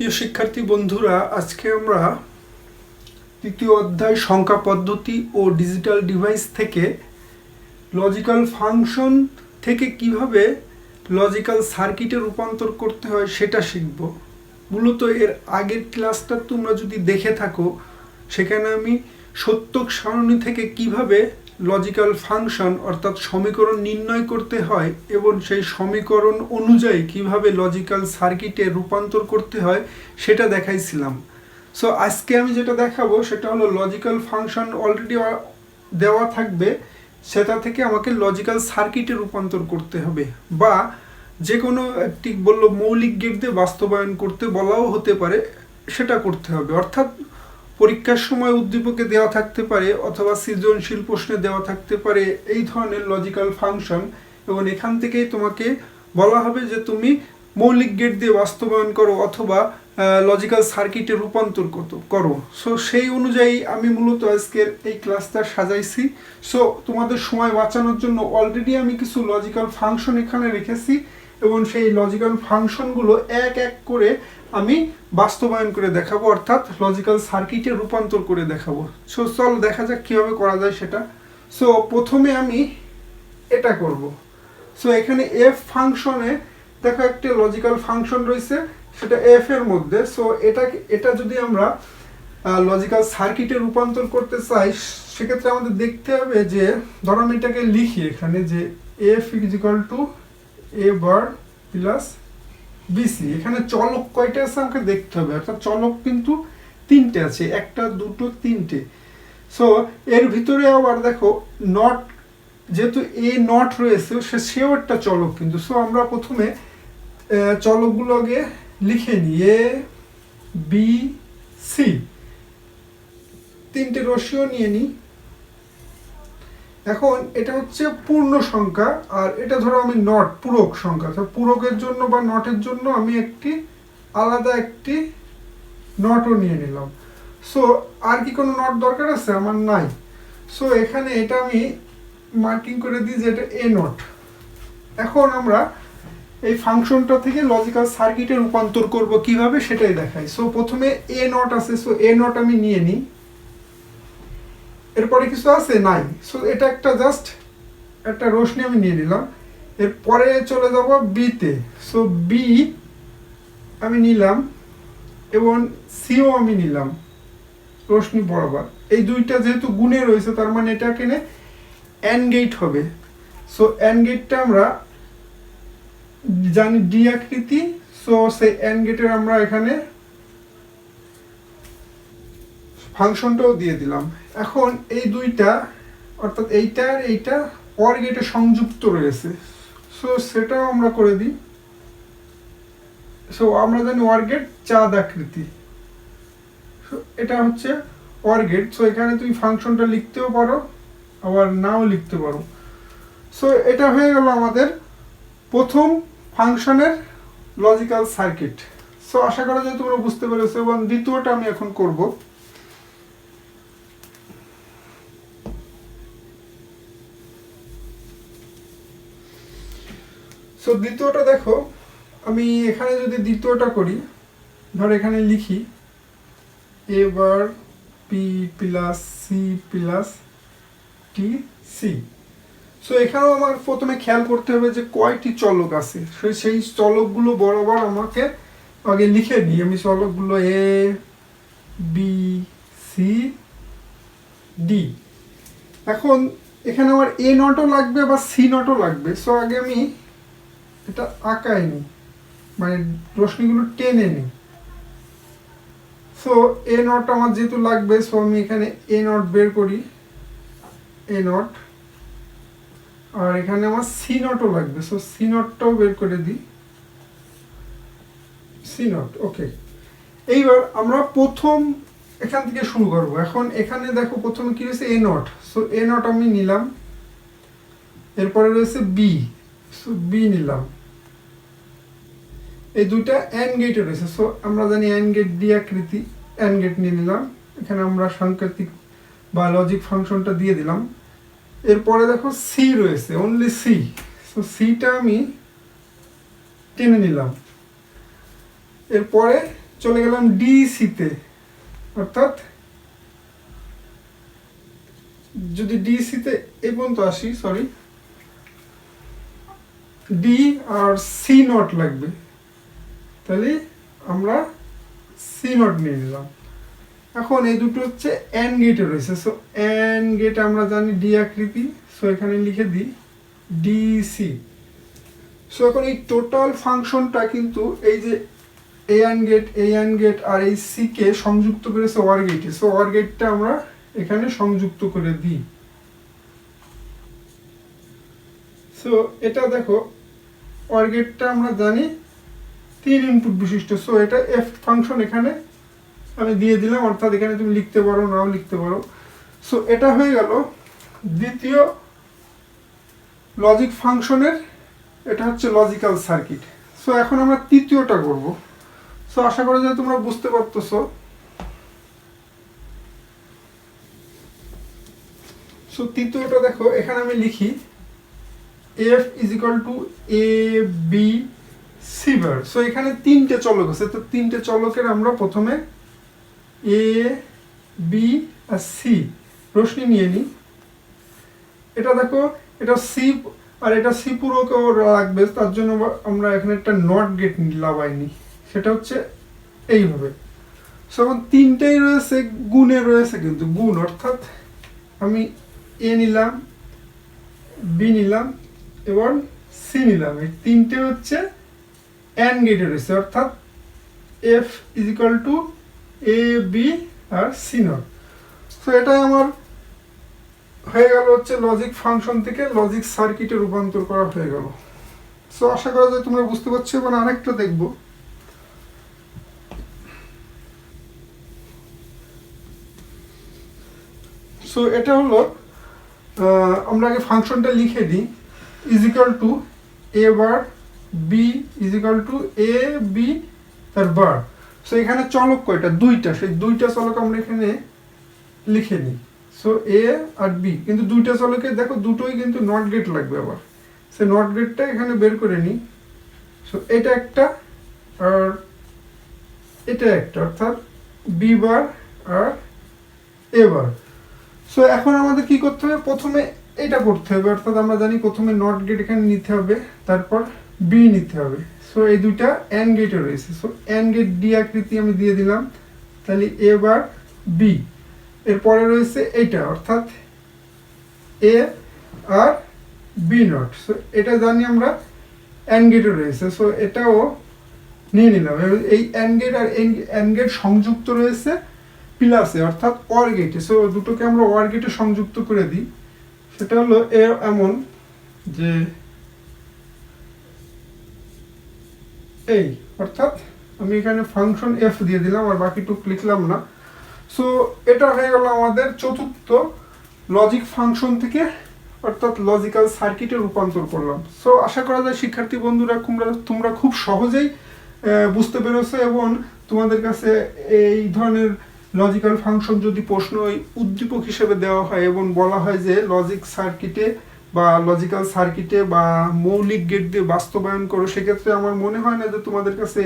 প্রিয় শিক্ষার্থী বন্ধুরা, আজকে আমরা তৃতীয় অধ্যায় সংখ্যা পদ্ধতি ও ডিজিটাল ডিভাইস থেকে লজিক্যাল ফাংশন থেকে কীভাবে লজিক্যাল সার্কিটে রূপান্তর করতে হয় সেটা শিখব। মূলত এর আগের ক্লাসটা তোমরা যদি দেখে থাকো, সেখানে আমি সত্যক সারণী থেকে কীভাবে লজিক্যাল ফাংশন অর্থাৎ সমীকরণ নির্ণয় করতে হয় এবং সেই সমীকরণ অনুযায়ী কীভাবে লজিক্যাল সার্কিটে রূপান্তর করতে হয়, সেটা দেখাইছিলাম। সো আজকে আমি যেটা দেখাবো, সেটা হলো লজিক্যাল ফাংশন অলরেডি দেওয়া থাকবে, সেটা থেকে আমাকে লজিক্যাল সার্কিটে রূপান্তর করতে হবে। বা যে কোনো একটি বলল মৌলিক গেট দিয়ে বাস্তবায়ন করতে বলাও হতে পারে, সেটা করতে হবে। অর্থাৎ পরীক্ষার সময় উদ্দীপকে দেওয়া থাকতে পারে অথবা সৃজনশীল প্রশ্নে দেওয়া থাকতে পারে, এই ধরনের লজিক্যাল ফাংশন এবং এখান থেকেই তোমাকে বলা হবে যে তুমি মৌলিক গেট দিয়ে বাস্তবায়ন করো অথবা লজিক্যাল সার্কিটে রূপান্তর করো। সো সেই অনুযায়ী আমি মূলত আজকের এই ক্লাসটা সাজাইছি। সো তোমাদের সময় বাঁচানোর জন্য অলরেডি আমি কিছু লজিক্যাল ফাংশন এখানে রেখেছি। এবং সেই লজিক্যাল ফাংশনগুলো এক এক করে আমি বাস্তবায়ন করে দেখাবো, অর্থাৎ লজিক্যাল সার্কিটে রূপান্তর করে দেখাবো। সো চল দেখা যাক কীভাবে করা যায় সেটা। সো প্রথমে আমি এটা করব। সো এখানে এফ ফাংশনে দেখো একটা লজিক্যাল ফাংশন রয়েছে, সেটা এফ এর মধ্যে। সো এটা এটা যদি আমরা লজিক্যাল সার্কিটে রূপান্তর করতে চাই, সেক্ষেত্রে আমাদের দেখতে হবে যে ধরো আমি এটাকে লিখি এখানে যে F is equal to A bar plus BC এখানে চলক কয়টা আছে আমাকে দেখতে হবে, অর্থাৎ চলক কিন্তু তিনটে আছে, একটা, দুটো, তিনটে। সো এর ভিতরে আবার দেখো নট যেহেতু এ নট রয়েছে, সে সেও একটা চলক কিন্তু। সো আমরা প্রথমে চলকগুলোকে লিখে নিই। এ বি সি তিনটে রশিও নিয়ে নিই। এখন এটা হচ্ছে পূর্ণ সংখ্যা, আর এটা ধরো আমি নট পূরক সংখ্যা। তো পূরকের জন্য বা নটের জন্য আমি একটি আলাদা একটি নটও নিয়ে নিলাম। সো আর কি কোনো নট দরকার আছে? আমার নাই। সো এখানে এটা আমি মার্কিং করে দিই যে এটা এ নট এখন আমরা এই ফাংশনটা থেকে লজিক্যাল সার্কিটে রূপান্তর করব কীভাবে সেটাই দেখাই। সো প্রথমে এ নট আছে। সো এ নট আমি নিয়ে নিই। এরপরে কিছু আছে? নাই। সো এটা একটা জাস্ট একটা রোশনি আমি নিয়ে নিলাম। এরপরে চলে যাব বিতে। সো বি আমি নিলাম এবং সিও আমি নিলাম। রোশনি বরাবর। এই দুইটা যেহেতু গুণে রয়েছে, তার মানে এটা কেনে অ্যান গেট হবে। সো অ্যান গেটটা আমরা জানি ডি আকৃতি। সো সেই অ্যান গেটের আমরা এখানে ফাংশনটাও দিয়ে দিলাম। এখন এই দুইটা অর্থাৎ এইটা আর এইটা অর গেটে সংযুক্ত রয়েছে। সো সেটাও আমরা করে দিই। সো আমরা জানি ওয়ার গেট চাঁদ আকৃতি। So, এটা হচ্ছে ওয়ার গেট সো এখানে তুমি ফাংশনটা লিখতেও পারো আবার নাও লিখতে পারো। সো এটা হয়ে গেল আমাদের প্রথম ফাংশনের লজিক্যাল সার্কিট সো আশা করা যায় তোমরা বুঝতে পেরেছ এবং দ্বিতীয়টা আমি এখন করব। সো দ্বিতীয়টা দেখো, আমি এখানে যদি দ্বিতীয়টা করি, ধর এখানে লিখি এবার P plus C plus T C so এখানেও আমার প্রথমে খেয়াল করতে হবে যে কয়টি চলক আছে। সেই চলকগুলো বরাবর আমাকে আগে লিখে নিই। আমি চলকগুলো এ বি সি ডি এখন এখানে আমার এ নটও লাগবে বা সি নটও লাগবে। সো আগে আমি এটা আঁকায় নিই মানে রশ্মিগুলো টেনে নিই সো এ নট আমার যেহেতু লাগবে সো আমি এখানে এ নট বের করি। এ নট আর এখানে আমার সি নটও লাগবে সো সি নটটাও বের করে দিই। সি নট ওকে এইবার আমরা প্রথম এখান থেকে শুরু করব। এখন এখানে দেখো প্রথমে কি রয়েছে A not so A not আমি নিলাম। এরপরে রয়েছে বি সো বি নিলাম। এই দুইটা অ্যান গেটে রয়েছে। সো আমরা জানি অ্যান গেট ডি আকৃতি অ্যান গেট নিয়ে নিলাম। এখানে আমরা সাংকেতিক বা লজিক ফাংশনটা দিয়ে দিলাম। এরপরে দেখো সি রয়েছে অনলি সি সো সিটা আমি টেনে নিলাম। এরপরে চলে গেলাম ডিসিতে অর্থাৎ, যদি ডিসিতে এ পর্যন্ত আসি সরি ডি আর সি নট লাগবে। তাহলে আমরা সি নট নিয়ে নিলাম। এখন এই দুটো হচ্ছে এন গেটে রয়েছে। সো এন গেট আমরা জানি ডি আকৃতি। সো এখানে লিখে দিই ডিসি সো এখন এই টোটাল ফাংশনটা কিন্তু এই যে A AND gate A AND gate আর এই সি কে সংযুক্ত করেছে ওয়ার গেটে সো ওয়ার গেটটা আমরা এখানে সংযুক্ত করে দিই। সো এটা দেখো ওয়ার গেটটা আমরা জানি তিন ইনপুট বিশিষ্ট। সো এটা এফ ফাংশন এখানে আমি দিয়ে দিলাম, অর্থাৎ এখানে তুমি লিখতে পারো, নাও লিখতে পারো। সো এটা হয়ে গেল দ্বিতীয় লজিক ফাংশনের এটা হচ্ছে লজিক্যাল সার্কিট সো এখন আমরা তৃতীয়টা করব। সো আশা করা যায় তোমরা বুঝতে পারতেছো। সো তৃতীয়টা দেখো, এখানে আমি লিখি F is equal to A B C bar so এখানে তিনটে চলক আছে। তো তিনটে চলকের আমরা প্রথমে এ বি আর সি রশ্মি নিয়ে নিই। এটা দেখো, এটা সি আর এটা সি পুরোকেও রাখবে, তার জন্য আমরা এখানে একটা নট গেট লাগাইনি সেটা হচ্ছে এইভাবে। সো এখন তিনটেই রয়েছে, গুণে রয়েছে কিন্তু, গুণ। অর্থাৎ আমি এ নিলাম বি নিলাম, এবং সি নিলাম। এই তিনটে হচ্ছে অ্যান গেটে রয়েছে অর্থাৎ F is equal to A B R C not so এটাই আমার হয়ে গেল হচ্ছে লজিক ফাংশন থেকে লজিক সার্কিটে রূপান্তর করা হয়ে গেল। সো আশা করা যায় তোমরা বুঝতে পারছ এবং আরেকটা দেখব। সো এটা হলো আমরা আগে ফাংশনটা লিখে দিই। Is equal to A bar B is equal to A B তার বার সো এখানে চলক কয়টা? দুইটা। সেই দুইটা চলক আমরা এখানে লিখে নিই। সো এ আর বি কিন্তু দুইটা চলকে, দেখো, দুটোই কিন্তু নট গেট লাগবে আবার। সে নট গেটটা এখানে বের করে নিই। সো এটা একটা আর এটা একটা, অর্থাৎ বি বার আর এ বার সো এখন আমাদের কি করতে হবে? প্রথমে এটা করতে হবে। অর্থাৎ আমরা জানি প্রথমে নট গেট এখানে নিতে হবে। তারপর বি নিতে হবে। সো এই দুইটা এন গেটে রয়েছে। সো এন গেট ডি আকৃতি আমি দিয়ে দিলাম। তাহলে এ বার বি এরপরে রয়েছে এইটা অর্থাৎ এ আর বি নট সো এটা জানি আমরা এন গেটে রয়েছে। সো এটাও নিয়ে নিলাম। এই এন গেট আর এন গেট সংযুক্ত রয়েছে প্লাসে অর্থাৎ অর গেটে সো দুটোকে আমরা অর গেটে সংযুক্ত করে দিই। সেটা হলো এ এমন যে এই, অর্থাৎ আমি এখানে ফাংশন এফ দিয়ে দিলাম আর বাকিটুক লিখলাম না। সো এটা হয়ে গেল আমাদের চতুর্থ লজিক ফাংশন থেকে, অর্থাৎ লজিক্যাল সার্কিটে রূপান্তর করলাম। সো আশা করা যায় শিক্ষার্থী বন্ধুরা তোমরা তোমরা খুব সহজেই বুঝতে পেরেছ এবং তোমাদের কাছে এই ধরনের লজিক্যাল ফাংশন যদি প্রশ্ন উদ্দীপক হিসেবে দেওয়া হয় এবং বলা হয় যে লজিক সার্কিটে বা লজিক্যাল সার্কিটে বা মৌলিক গেট দিয়ে বাস্তবায়ন করো, সেক্ষেত্রে আমার মনে হয় না যে তোমাদের কাছে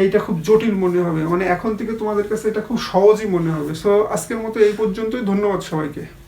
এইটা খুব জটিল মনে হবে। মানে এখন থেকে তোমাদের কাছে এটা খুব সহজই মনে হবে। সো আজকের মতো এই পর্যন্তই। ধন্যবাদ সবাইকে।